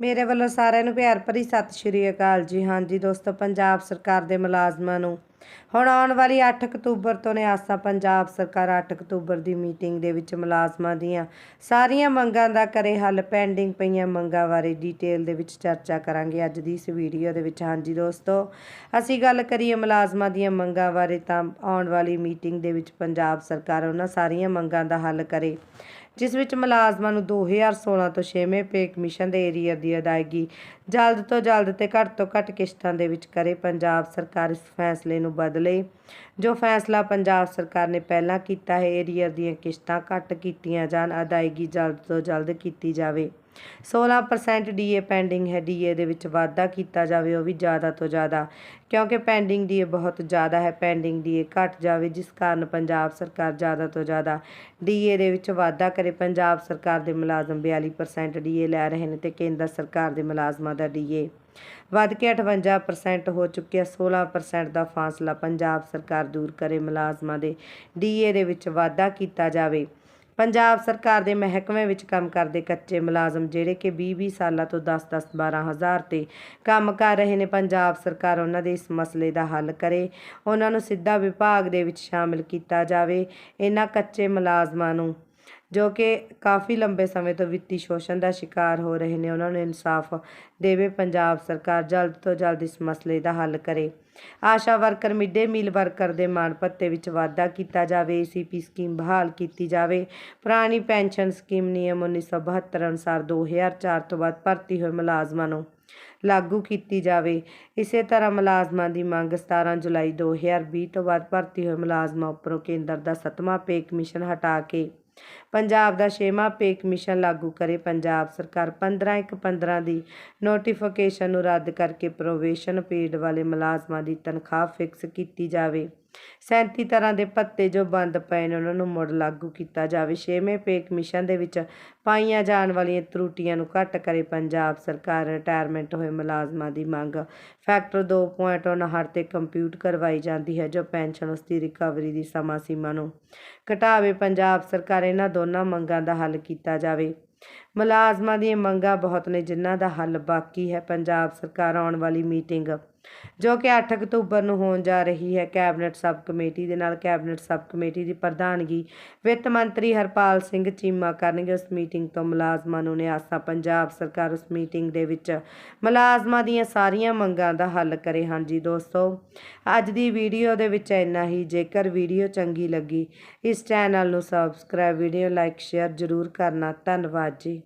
ਮੇਰੇ ਵੱਲੋਂ ਸਾਰਿਆਂ ਨੂੰ ਪਿਆਰ ਭਰੀ ਸਤਿ ਸ਼੍ਰੀ ਅਕਾਲ ਜੀ। ਹਾਂਜੀ ਦੋਸਤੋ, ਪੰਜਾਬ ਸਰਕਾਰ ਦੇ ਮੁਲਾਜ਼ਮਾਂ ਨੂੰ ਹੁਣ ਆਉਣ ਵਾਲੀ 8 ਅਕਤੂਬਰ ਤੋਂ ਨੇ ਆਸਾ ਪੰਜਾਬ ਸਰਕਾਰ 8 ਅਕਤੂਬਰ ਦੀ ਮੀਟਿੰਗ ਦੇ ਵਿੱਚ ਮੁਲਾਜ਼ਮਾਂ ਦੀਆਂ ਸਾਰੀਆਂ ਮੰਗਾਂ ਦਾ ਕਰੇ ਹੱਲ ਪੈਂਡਿੰਗ ਪਈਆਂ ਮੰਗਾਂ ਬਾਰੇ ਡਿਟੇਲ ਦੇ ਵਿੱਚ ਚਰਚਾ ਕਰਾਂਗੇ ਅੱਜ ਦੀ ਇਸ ਵੀਡੀਓ ਦੇ ਵਿੱਚ। ਹਾਂਜੀ ਦੋਸਤੋ, ਅਸੀਂ ਗੱਲ ਕਰੀਏ ਮੁਲਾਜ਼ਮਾਂ ਦੀਆਂ ਮੰਗਾਂ ਬਾਰੇ ਤਾਂ ਆਉਣ ਵਾਲੀ ਮੀਟਿੰਗ ਦੇ ਵਿੱਚ ਪੰਜਾਬ ਸਰਕਾਰ ਉਹਨਾਂ ਸਾਰੀਆਂ ਮੰਗਾਂ ਦਾ ਹੱਲ ਕਰੇ। ਜਿਸ ਵਿੱਚ ਮੁਲਾਜ਼ਮਾਂ ਨੂੰ 2016 ਤੋਂ 6ਵੇਂ ਪੇ ਕਮਿਸ਼ਨ ਦੇ ਏਰੀਆ ਦੀ ਅਦਾਇਗੀ ਜਲਦ ਤੋਂ ਜਲਦ ਤੇ ਘੱਟ ਤੋਂ ਘੱਟ ਕਿਸ਼ਤਾਂ ਦੇ ਵਿੱਚ ਕਰੇ ਪੰਜਾਬ ਸਰਕਾਰ ਇਸ ਫੈਸਲੇ ਨੂੰ ਬਦਲੇ। ਜੋ ਫੈਸਲਾ ਪੰਜਾਬ ਸਰਕਾਰ ਨੇ ਪਹਿਲਾਂ ਕੀਤਾ ਹੈ ਏਰੀਆ ਦੀਆਂ ਕਿਸ਼ਤਾਂ ਘੱਟ ਕੀਤੀਆਂ ਜਾਣ, ਅਦਾਇਗੀ ਜਲਦ ਤੋਂ ਜਲਦ ਕੀਤੀ ਜਾਵੇ। 16% ਡੀਏ ਪੈਂਡਿੰਗ ਹੈ। ਡੀਏ ਦੇ ਵਿੱਚ ਵਾਧਾ ਕੀਤਾ ਜਾਵੇ, ਉਹ ਵੀ ਜ਼ਿਆਦਾ ਤੋਂ ਜ਼ਿਆਦਾ। ਕਿਉਂਕਿ ਪੈਂਡਿੰਗ ਡੀਏ ਬਹੁਤ ਜ਼ਿਆਦਾ ਹੈ। ਪੈਂਡਿੰਗ ਡੀਏ ਘਟ ਜਾਵੇ, ਜਿਸ ਕਾਰਨ ਪੰਜਾਬ ਸਰਕਾਰ ਜ਼ਿਆਦਾ ਤੋਂ ਜ਼ਿਆਦਾ ਡੀਏ ਦੇ ਵਿੱਚ ਵਾਧਾ ਕਰੇ। ਪੰਜਾਬ ਸਰਕਾਰ ਦੇ ਮੁਲਾਜ਼ਮ 42% ਡੀਏ ਲੈ ਰਹੇ ਨੇ ਤੇ ਕੇਂਦਰ ਸਰਕਾਰ ਦੇ ਮੁਲਾਜ਼ਮਾਂ ਦਾ ਡੀਏ ਵੱਧ ਕੇ 58% ਹੋ ਚੁੱਕਿਆ। 16% ਦਾ ਫਾਸਲਾ ਪੰਜਾਬ ਸਰਕਾਰ ਦੂਰ ਕਰੇ। ਮੁਲਾਜ਼ਮਾਂ ਦੇ ਡੀਏ ਦੇ ਵਿੱਚ ਵਾਧਾ ਕੀਤਾ ਜਾਵੇ। ਪੰਜਾਬ ਸਰਕਾਰ ਦੇ ਮਹਿਕਮੇ ਵਿੱਚ ਕੰਮ ਕਰਦੇ ਕੱਚੇ ਮੁਲਾਜ਼ਮ, ਜਿਹੜੇ ਕਿ 20-20 ਸਾਲਾਂ ਤੋਂ 10-10 12 ਹਜ਼ਾਰ ਤੇ ਕੰਮ ਕਰ ਰਹੇ ਨੇ, ਪੰਜਾਬ ਸਰਕਾਰ ਉਹਨਾਂ ਦੇ ਇਸ ਮਸਲੇ ਦਾ ਹੱਲ ਕਰੇ। ਉਹਨਾਂ ਨੂੰ ਸਿੱਧਾ ਵਿਭਾਗ ਦੇ ਵਿੱਚ ਸ਼ਾਮਿਲ ਕੀਤਾ ਜਾਵੇ। ਇਹਨਾਂ ਕੱਚੇ ਮੁਲਾਜ਼ਮਾਂ ਨੂੰ ਜੋ ਕਿ ਕਾਫੀ ਲੰਬੇ ਸਮੇਂ ਤੋਂ ਵਿੱਤੀ ਸ਼ੋਸ਼ਣ ਦਾ ਸ਼ਿਕਾਰ ਹੋ ਰਹੇ ਨੇ। ਉਹਨਾਂ ਨੂੰ ਇਨਸਾਫ ਦੇਵੇ, ਪੰਜਾਬ ਸਰਕਾਰ ਜਲਦ ਤੋਂ ਜਲਦ ਇਸ ਮਸਲੇ ਦਾ ਹੱਲ ਕਰੇ। Asha worker, midday meal worker ਦੇ ਮਾਣ ਭੱਤੇ ਵਿੱਚ ਵਾਧਾ ਕੀਤਾ ਜਾਵੇ ਏਸੀਪੀ ਸਕੀਮ ਬਹਾਲ ਕੀਤੀ ਜਾਵੇ। ਪੁਰਾਣੀ ਪੈਨਸ਼ਨ ਸਕੀਮ ਨਿਯਮ 1972 ਅਨੁਸਾਰ 2004 ਤੋਂ ਬਾਅਦ ਭਰਤੀ ਹੋਏ ਮੁਲਾਜ਼ਮਾਂ ਨੂੰ ਲਾਗੂ ਕੀਤੀ ਜਾਵੇ। ਇਸੇ ਤਰ੍ਹਾਂ ਮੁਲਾਜ਼ਮਾਂ ਦੀ ਮੰਗ 17 ਜੁਲਾਈ 2020 ਤੋਂ ਬਾਅਦ ਭਰਤੀ ਹੋਏ ਮੁਲਾਜ਼ਮਾਂ ਉੱਪਰੋਂ ਕੇਂਦਰ ਦਾ 7ਵਾਂ ਪੇ ਕਮਿਸ਼ਨ ਹਟਾ ਕੇ ਪੰਜਾਬ ਦਾ ਛੇਵਾਂ ਪੇਕ ਮਿਸ਼ਨ ਲਾਗੂ ਕਰੇ। ਪੰਜਾਬ ਸਰਕਾਰ 15 ਇੱਕ 15 ਦੀ ਨੋਟੀਫਿਕੇਸ਼ਨ ਨੂੰ ਰੱਦ ਕਰਕੇ ਪ੍ਰੋਵੇਸ਼ਨ ਪੀਰੀਅਡ ਵਾਲੇ ਮੁਲਾਜ਼ਮਾਂ ਦੀ ਤਨਖਾਹ ਫਿਕਸ ਕੀਤੀ ਜਾਵੇ। 37 ਤਰ੍ਹਾਂ ਦੇ ਭੱਤੇ ਜੋ ਬੰਦ ਪਏ ਨੇ, ਉਹਨਾਂ ਨੂੰ ਮੁੜ ਲਾਗੂ ਕੀਤਾ ਜਾਵੇ। 6ਵੇਂ ਪੇ ਕਮਿਸ਼ਨ ਦੇ ਵਿੱਚ ਪਾਈਆਂ ਜਾਣ ਵਾਲੀਆਂ ਤਰੁੱਟੀਆਂ ਨੂੰ ਘੱਟ ਕਰੇ ਪੰਜਾਬ ਸਰਕਾਰ। ਰਿਟਾਇਰਮੈਂਟ ਹੋਏ ਮੁਲਾਜ਼ਮਾਂ ਦੀ ਮੰਗ। ਫੈਕਟਰ 2.59 ਤੇ ਕੰਪਿਊਟ ਕਰਵਾਈ ਜਾਂਦੀ ਹੈ, ਜੋ ਪੈਨਸ਼ਨ ਉਸ ਦੀ ਰਿਕਵਰੀ ਦੀ ਸਮਾਂ ਸੀਮਾ ਨੂੰ ਘਟਾਵੇ। ਪੰਜਾਬ ਸਰਕਾਰ ਇਹਨਾਂ ਦੋਨਾਂ ਮੰਗਾਂ ਦਾ ਹੱਲ ਕੀਤਾ ਜਾਵੇ। ਮੁਲਾਜ਼ਮਾਂ ਦੀਆਂ ਮੰਗਾਂ ਬਹੁਤ ਨੇ, ਜਿਨ੍ਹਾਂ ਦਾ ਹੱਲ ਬਾਕੀ ਹੈ। ਪੰਜਾਬ ਸਰਕਾਰ ਆਉਣ ਵਾਲੀ ਮੀਟਿੰਗ ਜੋ ਕਿ 8 ਅਕਤੂਬਰ ਨੂੰ ਹੋਣ ਜਾ ਰਹੀ ਹੈ, ਕੈਬਨਿਟ ਸਬ ਕਮੇਟੀ ਦੇ ਨਾਲ। ਕੈਬਨਿਟ ਸਬ ਕਮੇਟੀ ਦੀ ਪ੍ਰਧਾਨਗੀ ਵਿੱਤ ਮੰਤਰੀ ਹਰਪਾਲ ਸਿੰਘ ਚੀਮਾ ਕਰਨਗੇ। ਉਸ ਮੀਟਿੰਗ ਤੋਂ ਮੁਲਾਜ਼ਮਾਂ ਨੂੰ ਨਿਆਸਾ। ਪੰਜਾਬ ਸਰਕਾਰ ਉਸ ਮੀਟਿੰਗ ਦੇ ਵਿੱਚ ਮੁਲਾਜ਼ਮਾਂ ਦੀਆਂ ਸਾਰੀਆਂ ਮੰਗਾਂ ਦਾ ਹੱਲ ਕਰੇ। ਹਾਂਜੀ ਦੋਸਤੋ, ਅੱਜ ਦੀ ਵੀਡੀਓ ਦੇ ਵਿੱਚ ਇੰਨਾ ਹੀ। ਜੇਕਰ ਵੀਡੀਓ ਚੰਗੀ ਲੱਗੀ, ਇਸ ਚੈਨਲ ਨੂੰ ਸਬਸਕ੍ਰਾਈਬ ਵੀਡੀਓ ਲਾਈਕ ਸ਼ੇਅਰ ਜ਼ਰੂਰ ਕਰਨਾ। ਧੰਨਵਾਦ। ਜੀ